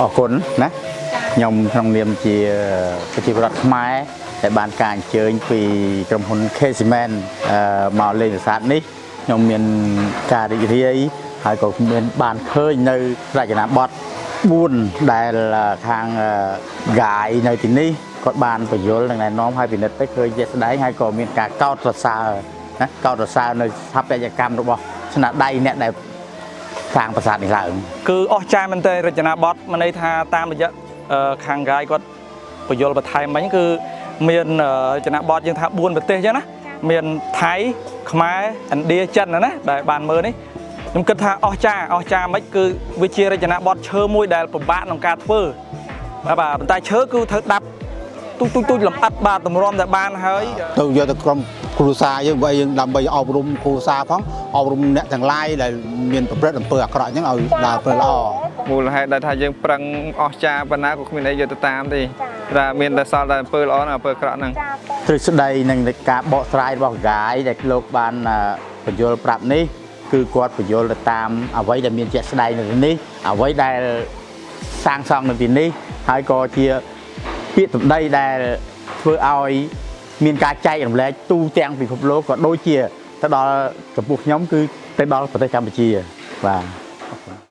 អរគុណណាខ្ញុំក្នុងនាមជាប្រជាពលរដ្ឋខ្មែរដែលបានការអញ្ជើញពីក្រុមហ៊ុន K Cement អឺមកលេងប្រាសាទនេះខ្ញុំមានការរីករាយហើយក៏មានបានឃើញនៅរចនាបថ4ដែលខាង ગા យនៅទីនេះគាត់បានបញ្យល់និងណែនាំឲ្យពិនិត្យទៅឃើញជាក់ស្ដែងហើយក៏មានការកោតសរសើរណាកោតសរសើរនៅស្ថាបត្យកម្មរបស់ស្នាដៃអ្នកដែល សាងប្រាសាទនេះឡើង គឺអស្ចារ្យមែនទែនរចនាបថមានន័យថាតាមរយៈអឺខាងកាយគាត់បញ្យល់បន្ថែមមិញគឺមានអឺរចនាបថយើងថា4ប្រទេសអញ្ចឹងណាមានថៃខ្មែរឥណ្ឌាចិនណាណាដែលបានមើលនេះខ្ញុំគិតថាអស្ចារ្យអស្ចារ្យមិនគឺវាជារចនាបថឈើមួយដែលពិបាកក្នុងការធ្វើបាទបាទប៉ុន្តែឈើគឺត្រូវដាប់ទូចទូចទូចលម្អិតបាទតម្រាំតែបានហើយទៅយកទៅក្រុម គ្រួសារយើងបើយើងដើម្បីអប់រំគ្រួសារផងអប់រំអ្នកទាំងឡាយដែលមានប្រព្រឹត្តអំពើអាក្រក់អញ្ចឹងឲ្យដើរទៅល្អមូលហេតុដែលថាយើងប្រឹងអស់ចាប៉ុណ្ណាក៏គ្មានអីយកទៅតាមទេតែមានតែសល់តែអំពើល្អនិងអំពើអាក្រក់ហ្នឹងទ្រឹស្ដីនិងការបកស្រាយរបស់កាយដែលលោកបានអឺបញ្យល់ប្រាប់នេះគឺគាត់បញ្យល់ទៅតាមអ្វីដែលមានជាក់ស្ដែងនៅទីនេះអ្វីដែលសាងសង់នៅទីនេះហើយក៏ជាពាក្យសម្ដីដែលធ្វើឲ្យ មានការចែករំលែកទូទាំងពិភពលោកក៏ដូចជាទៅដល់ចំពោះខ្ញុំគឺទៅដល់ប្រទេសកម្ពុជាបាទ